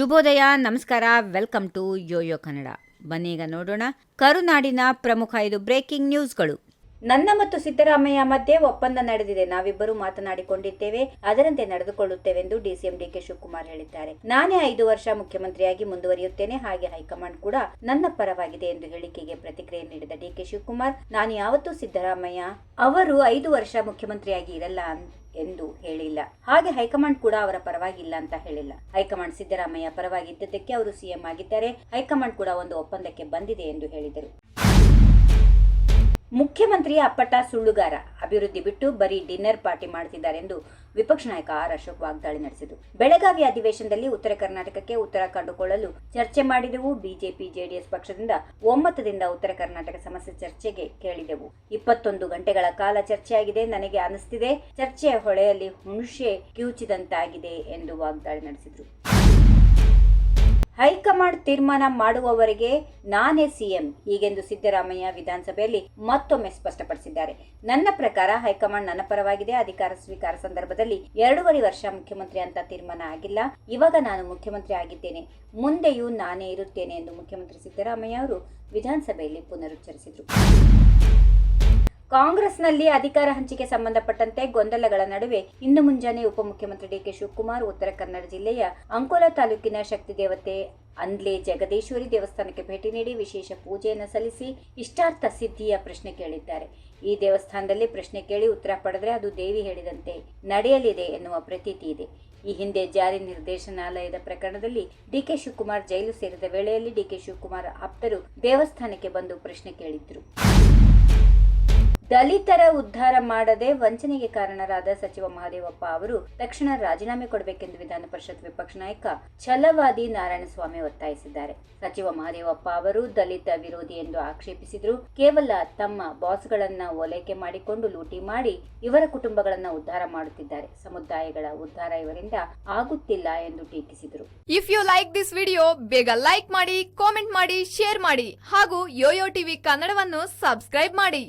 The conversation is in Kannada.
ಶುಭೋದಯ, ನಮಸ್ಕಾರ, ವೆಲ್ಕಮ್ ಟು ಯೋಯೋ ಕನ್ನಡ. ಬನ್ನೀಗ ನೋಡೋಣ ಕರುನಾಡಿನ ಪ್ರಮುಖ ಐದು ಬ್ರೇಕಿಂಗ್ ನ್ಯೂಸ್ಗಳು. ನನ್ನ ಮತ್ತು ಸಿದ್ದರಾಮಯ್ಯ ಮಧ್ಯೆ ಒಪ್ಪಂದ ನಡೆದಿದೆ. ನಾವಿಬ್ಬರು ಮಾತನಾಡಿಕೊಂಡಿದ್ದೇವೆ, ಅದರಂತೆ ನಡೆದುಕೊಳ್ಳುತ್ತೇವೆಂದು ಡಿಸಿಎಂ ಡಿಕೆ ಶಿವಕುಮಾರ್ ಹೇಳಿದ್ದಾರೆ. ನಾನೇ ಐದು ವರ್ಷ ಮುಖ್ಯಮಂತ್ರಿಯಾಗಿ ಮುಂದುವರಿಯುತ್ತೇನೆ, ಹಾಗೆ ಹೈಕಮಾಂಡ್ ಕೂಡ ನನ್ನ ಪರವಾಗಿದೆ ಎಂದು ಹೇಳಿಕೆಗೆ ಪ್ರತಿಕ್ರಿಯೆ ನೀಡಿದ ಡಿಕೆ ಶಿವಕುಮಾರ್, ನಾನು ಯಾವತ್ತೂ ಸಿದ್ದರಾಮಯ್ಯ ಅವರು ಐದು ವರ್ಷ ಮುಖ್ಯಮಂತ್ರಿಯಾಗಿ ಇರಲ್ಲ ಎಂದು ಹೇಳಿಲ್ಲ. ಹಾಗೆ ಹೈಕಮಾಂಡ್ ಕೂಡ ಅವರ ಪರವಾಗಿಲ್ಲ ಅಂತ ಹೇಳಿಲ್ಲ. ಹೈಕಮಾಂಡ್ ಸಿದ್ದರಾಮಯ್ಯ ಪರವಾಗಿದ್ದಕ್ಕೆ ಅವರು ಸಿಎಂ ಆಗಿದ್ದಾರೆ. ಹೈಕಮಾಂಡ್ ಕೂಡ ಒಂದು ಒಪ್ಪಂದಕ್ಕೆ ಬಂದಿದೆ ಎಂದು ಹೇಳಿದರು. ಮುಖ್ಯಮಂತ್ರಿ ಅಪ್ಪಟ ಸುಳ್ಳುಗಾರ. ಅಭಿವೃದ್ಧಿ ಬಿಟ್ಟು ಬರೀ ಡಿನ್ನರ್ ಪಾರ್ಟಿ ಮಾಡುತ್ತಿದ್ದಾರೆಂದು ವಿಪಕ್ಷ ನಾಯಕ ಆರ್ ಅಶೋಕ್ ವಾಗ್ದಾಳಿ ನಡೆಸಿದರು. ಬೆಳಗಾವಿ ಅಧಿವೇಶನದಲ್ಲಿ ಉತ್ತರ ಕರ್ನಾಟಕಕ್ಕೆ ಉತ್ತರ ಕಂಡುಕೊಳ್ಳಲು ಚರ್ಚೆ ಮಾಡಿದೆವು ಬಿಜೆಪಿ, ಜೆಡಿಎಸ್ ಪಕ್ಷದಿಂದ ಒಮ್ಮತದಿಂದ ಉತ್ತರ ಕರ್ನಾಟಕ ಸಮಸ್ಯೆ ಚರ್ಚೆಗೆ ಕೇಳಿದೆವು. ಇಪ್ಪತ್ತೊಂದು ಗಂಟೆಗಳ ಕಾಲ ಚರ್ಚೆಯಾಗಿದೆ, ನನಗೆ ಅನಿಸ್ತಿದೆ. ಚರ್ಚೆಯ ಹೊಳೆಯಲ್ಲಿ ಹುಣಸೆ ಕಿವುಚಿದಂತಾಗಿದೆ ಎಂದು ವಾಗ್ದಾಳಿ ನಡೆಸಿದರು. ಹೈಕಮಾಂಡ್ ತೀರ್ಮಾನ ಮಾಡುವವರೆಗೆ ನಾನೇ ಸಿಎಂ ಹೀಗೆಂದು ಸಿದ್ದರಾಮಯ್ಯ ವಿಧಾನಸಭೆಯಲ್ಲಿ ಮತ್ತೊಮ್ಮೆ ಸ್ಪಷ್ಟಪಡಿಸಿದ್ದಾರೆ. ನನ್ನ ಪ್ರಕಾರ ಹೈಕಮಾಂಡ್ ನನ್ನ ಪರವಾಗಿದೆ. ಅಧಿಕಾರ ಸ್ವೀಕಾರ ಸಂದರ್ಭದಲ್ಲಿ ಎರಡೂವರೆ ವರ್ಷ ಮುಖ್ಯಮಂತ್ರಿ ಅಂತ ತೀರ್ಮಾನ ಆಗಿಲ್ಲ. ಇವಾಗ ನಾನು ಮುಖ್ಯಮಂತ್ರಿ ಆಗಿದ್ದೇನೆ. ಮುಂದೆಯೂ ನಾನೇ ಇರುತ್ತೇನೆ ಎಂದು ಮುಖ್ಯಮಂತ್ರಿ ಸಿದ್ದರಾಮಯ್ಯ ಅವರು ವಿಧಾನಸಭೆಯಲ್ಲಿ ಪುನರುಚ್ಚರಿಸಿದರು. ಕಾಂಗ್ರೆಸ್ನಲ್ಲಿ ಅಧಿಕಾರ ಹಂಚಿಕೆ ಸಂಬಂಧಪಟ್ಟಂತೆ ಗೊಂದಲಗಳ ನಡುವೆ ಇಂದು ಮುಂಜಾನೆ ಉಪಮುಖ್ಯಮಂತ್ರಿ ಡಿಕೆ ಶಿವಕುಮಾರ್ ಉತ್ತರ ಕನ್ನಡ ಜಿಲ್ಲೆಯ ಅಂಕೋಲಾ ತಾಲೂಕಿನ ಶಕ್ತಿ ದೇವತೆ ಅಂದ್ಲೆ ಜಗದೀಶ್ವರಿ ದೇವಸ್ಥಾನಕ್ಕೆ ಭೇಟಿ ನೀಡಿ ವಿಶೇಷ ಪೂಜೆಯನ್ನು ಸಲ್ಲಿಸಿ ಇಷ್ಟಾರ್ಥ ಸಿದ್ಧಿಯ ಪ್ರಶ್ನೆ ಕೇಳಿದ್ದಾರೆ. ಈ ದೇವಸ್ಥಾನದಲ್ಲಿ ಪ್ರಶ್ನೆ ಕೇಳಿ ಉತ್ತರ ಪಡೆದರೆ ಅದು ದೇವಿ ಹೇಳಿದಂತೆ ನಡೆಯಲಿದೆ ಎನ್ನುವ ಪ್ರತೀತಿ ಇದೆ. ಈ ಹಿಂದೆ ಜಾರಿ ನಿರ್ದೇಶನಾಲಯದ ಪ್ರಕರಣದಲ್ಲಿ ಡಿಕೆ ಶಿವಕುಮಾರ್ ಜೈಲು ಸೇರಿದ ವೇಳೆಯಲ್ಲಿ ಡಿಕೆ ಶಿವಕುಮಾರ್ ಆಪ್ತರು ದೇವಸ್ಥಾನಕ್ಕೆ ಬಂದು ಪ್ರಶ್ನೆ ಕೇಳಿದ್ರು. ದಲಿತರ ಉದ್ಧಾರ ಮಾಡದೆ ವಂಚನೆಗೆ ಕಾರಣರಾದ ಸಚಿವ ಮಹಾದೇವಪ್ಪ ಅವರು ತಕ್ಷಣ ರಾಜೀನಾಮೆ ಕೊಡಬೇಕೆಂದು ವಿಧಾನ ಪರಿಷತ್ ವಿಪಕ್ಷ ನಾಯಕ ಛಲವಾದಿ ನಾರಾಯಣಸ್ವಾಮಿ ಒತ್ತಾಯಿಸಿದ್ದಾರೆ. ಸಚಿವ ಮಹಾದೇವಪ್ಪ ಅವರು ದಲಿತ ವಿರೋಧಿ ಎಂದು ಆಕ್ಷೇಪಿಸಿದ್ರು. ಕೇವಲ ತಮ್ಮ ಬಾಸ್ಗಳನ್ನ ಓಲೈಕೆ ಮಾಡಿಕೊಂಡು ಲೂಟಿ ಮಾಡಿ ಇವರ ಕುಟುಂಬಗಳನ್ನ ಉದ್ಧಾರ ಮಾಡುತ್ತಿದ್ದಾರೆ. ಸಮುದಾಯಗಳ ಉದ್ಧಾರ ಇವರಿಂದ ಆಗುತ್ತಿಲ್ಲ ಎಂದು ಟೀಕಿಸಿದರು. If you like this video ಬೇಗ ಲೈಕ್ ಮಾಡಿ ಕಾಮೆಂಟ್ ಮಾಡಿ ಶೇರ್ ಮಾಡಿ ಹಾಗೂ ಯೋಯೋ ಟಿವಿ ಕನ್ನಡವನ್ನು ಸಬ್ಸ್ಕ್ರೈಬ್ ಮಾಡಿ.